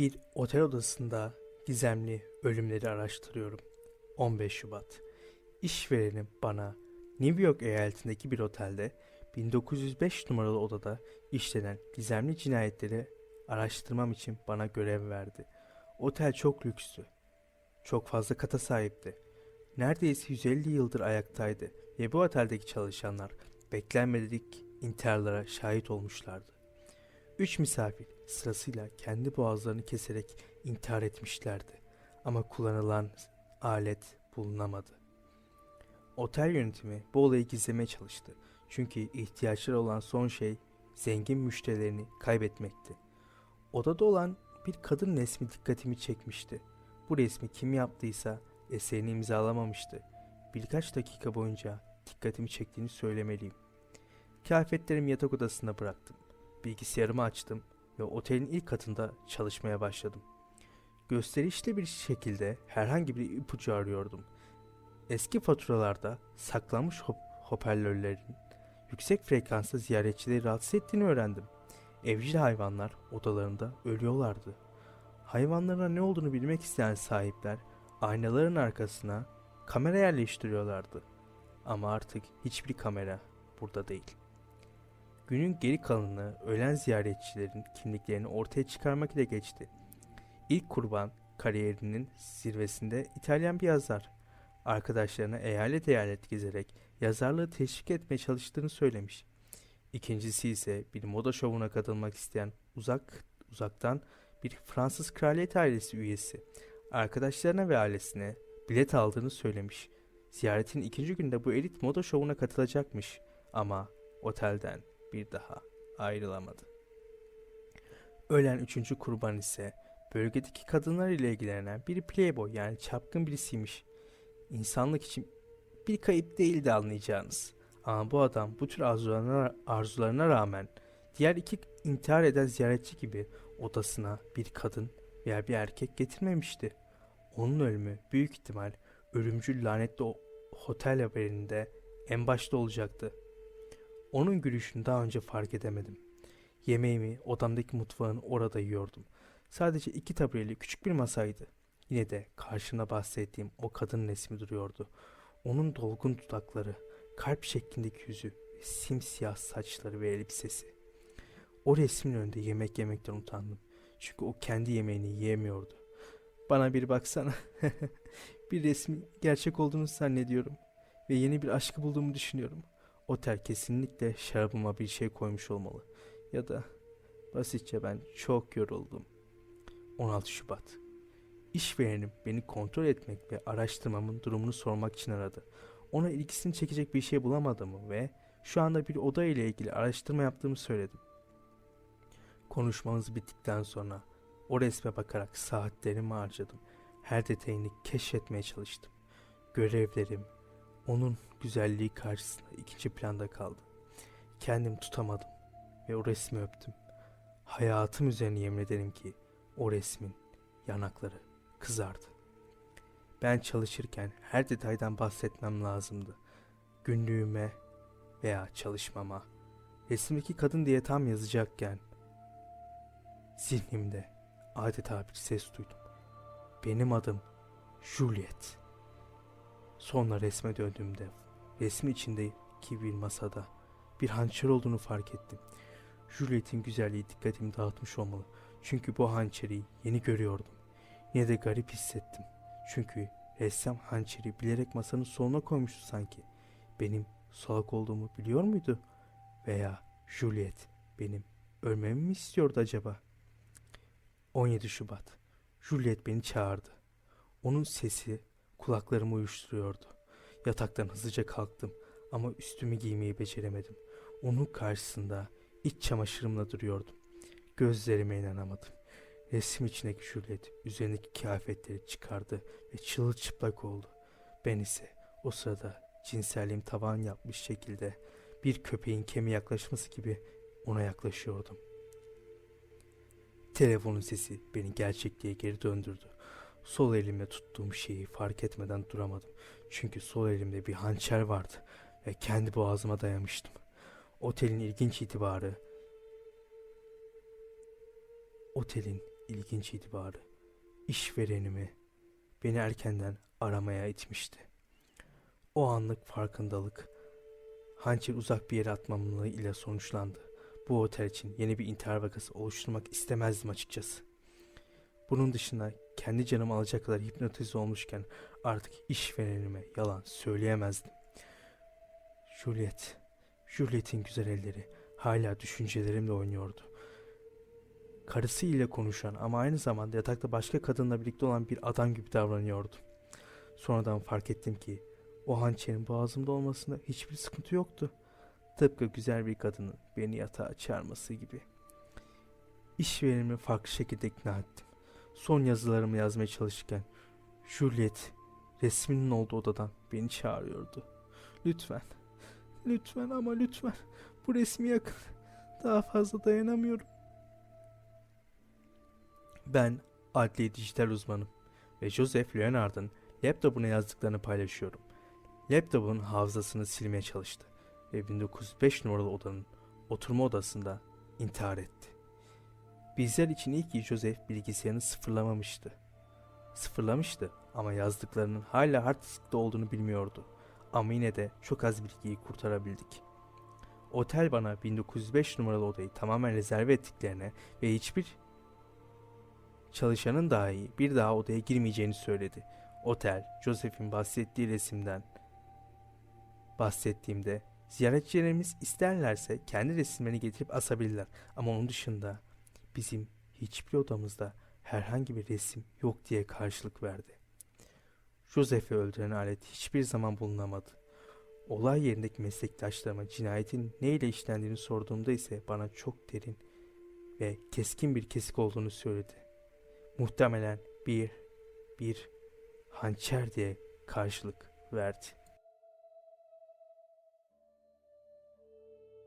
Bir otel odasında gizemli ölümleri araştırıyorum. 15 Şubat. İşverenim bana New York eyaletindeki bir otelde 1905 numaralı odada işlenen gizemli cinayetleri araştırmam için bana görev verdi. Otel çok lükstü. Çok fazla kata sahipti. Neredeyse 150 yıldır ayaktaydı ve bu oteldeki çalışanlar beklenmedik intiharlara şahit olmuşlardı. Üç misafir sırasıyla kendi boğazlarını keserek intihar etmişlerdi. Ama kullanılan alet bulunamadı. Otel yönetimi bu olayı gizlemeye çalıştı. Çünkü ihtiyaçları olan son şey zengin müşterilerini kaybetmekti. Odada olan bir kadın resmi dikkatimi çekmişti. Bu resmi kim yaptıysa eserini imzalamamıştı. Birkaç dakika boyunca dikkatimi çektiğini söylemeliyim. Kıyafetlerimi yatak odasına bıraktım. Bilgisayarımı açtım ve otelin ilk katında çalışmaya başladım. Gösterişli bir şekilde herhangi bir ipucu arıyordum. Eski faturalarda saklanmış hop hoparlörlerin yüksek frekanslı ziyaretçileri rahatsız ettiğini öğrendim. Evcil hayvanlar odalarında ölüyorlardı. Hayvanlara ne olduğunu bilmek isteyen sahipler aynaların arkasına kamera yerleştiriyorlardı. Ama artık hiçbir kamera burada değil. Günün geri kalanını ölen ziyaretçilerin kimliklerini ortaya çıkarmak ile geçti. İlk kurban kariyerinin zirvesinde İtalyan bir yazar. Arkadaşlarına eyalet eyalet gezerek yazarlığı teşvik etmeye çalıştığını söylemiş. İkincisi ise bir moda şovuna katılmak isteyen uzak uzaktan bir Fransız kraliyet ailesi üyesi. Arkadaşlarına ve ailesine bilet aldığını söylemiş. Ziyaretin ikinci günde bu elit moda şovuna katılacakmış ama otelden bir daha ayrılamadı. Ölen üçüncü kurban ise bölgedeki kadınlar ile ilgilenen bir playboy yani çapkın birisiymiş. İnsanlık için bir kayıp değildi anlayacağınız. Ama bu adam bu tür arzularına, arzularına rağmen diğer iki intihar eden ziyaretçi gibi odasına bir kadın veya bir erkek getirmemişti. Onun ölümü büyük ihtimal ölümcül lanetli otel haberinde en başta olacaktı. Onun gülüşünü daha önce fark edemedim. Yemeğimi odamdaki mutfağın orada yiyordum. Sadece iki tabureli küçük bir masaydı. Yine de karşımda bahsettiğim o kadın resmi duruyordu. Onun dolgun dudakları, kalp şeklindeki yüzü, simsiyah saçları ve elbisesi. O resmin önünde yemek yemekten utandım. Çünkü o kendi yemeğini yiyemiyordu. Bana bir baksana. bir resmi gerçek olduğunu zannediyorum. Ve yeni bir aşkı bulduğumu düşünüyorum. Otel kesinlikle şarabıma bir şey koymuş olmalı. Ya da basitçe ben çok yoruldum. 16 Şubat İşverenim beni kontrol etmek ve araştırmamın durumunu sormak için aradı. Ona ilgisini çekecek bir şey bulamadığımı ve şu anda bir oda ile ilgili araştırma yaptığımı söyledim. Konuşmamız bittikten sonra o resme bakarak saatlerimi harcadım. Her detayını keşfetmeye çalıştım. Görevlerim onun güzelliği karşısında ikinci planda kaldı. Kendimi tutamadım ve o resmi öptüm. Hayatım üzerine yemin ederim ki o resmin yanakları kızardı. Ben çalışırken her detaydan bahsetmem lazımdı. Günlüğüme veya çalışmama, resimdeki kadın diye tam yazacakken zihnimde adeta bir ses duydum. Benim adım Juliet. Sonra resme döndüğümde resmin içindeki bir masada bir hançer olduğunu fark ettim. Juliet'in güzelliği dikkatimi dağıtmış olmalı. Çünkü bu hançeri yeni görüyordum. Yine de garip hissettim. Çünkü ressam hançeri bilerek masanın soluna koymuştu sanki. Benim salak olduğumu biliyor muydu? Veya Juliet benim ölmemi mi istiyordu acaba? 17 Şubat. Juliet beni çağırdı. Onun sesi kulaklarımı uyuşturuyordu. Yataktan hızlıca kalktım ama üstümü giymeyi beceremedim. Onun karşısında iç çamaşırımla duruyordum. Gözlerime inanamadım. Resim içindeki Juliet üzerindeki kıyafetleri çıkardı ve çırılçıplak oldu. Ben ise o sırada cinselliğim tavan yapmış şekilde bir köpeğin kemiğe yaklaşması gibi ona yaklaşıyordum. Telefonun sesi beni gerçekliğe geri döndürdü. Sol elimle tuttuğum şeyi fark etmeden duramadım. Çünkü sol elimde bir hançer vardı ve kendi boğazıma dayamıştım. Otelin ilginç itibarı Otelin ilginç itibarı, işverenimi beni erkenden aramaya itmişti. O anlık farkındalık, hançer uzak bir yere atmamlığı ile sonuçlandı. Bu otel için yeni bir intihar vakası oluşturmak istemezdim açıkçası. Bunun dışında kendi canımı alacak kadar hipnotize olmuşken artık işverenime yalan söyleyemezdim. Juliet, Juliet'in güzel elleri hala düşüncelerimle oynuyordu. Karısı ile konuşan ama aynı zamanda yatakta başka kadınla birlikte olan bir adam gibi davranıyordu. Sonradan fark ettim ki o hançerin boğazımda olmasında hiçbir sıkıntı yoktu. Tıpkı güzel bir kadının beni yatağa çağırması gibi. İşverenimi farklı şekilde ikna ettim. Son yazılarımı yazmaya çalışırken Juliet resminin olduğu odadan beni çağırıyordu. Lütfen, lütfen ama lütfen bu resmi yakın. Daha fazla dayanamıyorum. Ben adli dijital uzmanım ve Joseph Leonard'ın laptopuna yazdıklarını paylaşıyorum. Laptopun hafızasını silmeye çalıştı ve 1905 numaralı odanın oturma odasında intihar etti. Bizler için iyi ki Joseph bilgisayarını sıfırlamamıştı. Sıfırlamıştı ama yazdıklarının hala hard diskte olduğunu bilmiyordu. Ama yine de çok az bilgiyi kurtarabildik. Otel bana 1905 numaralı odayı tamamen rezerve ettiklerine ve hiçbir çalışanın dahi bir daha odaya girmeyeceğini söyledi. Otel, Joseph'in bahsettiği resimden bahsettiğimde ziyaretçilerimiz isterlerse kendi resimlerini getirip asabilirler. Ama onun dışında bizim hiçbir odamızda herhangi bir resim yok diye karşılık verdi. Joseph'i öldüren alet hiçbir zaman bulunamadı. Olay yerindeki meslektaşlarıma cinayetin neyle işlendiğini sorduğumda ise bana çok derin ve keskin bir kesik olduğunu söyledi. Muhtemelen bir, bir hançer diye karşılık verdi.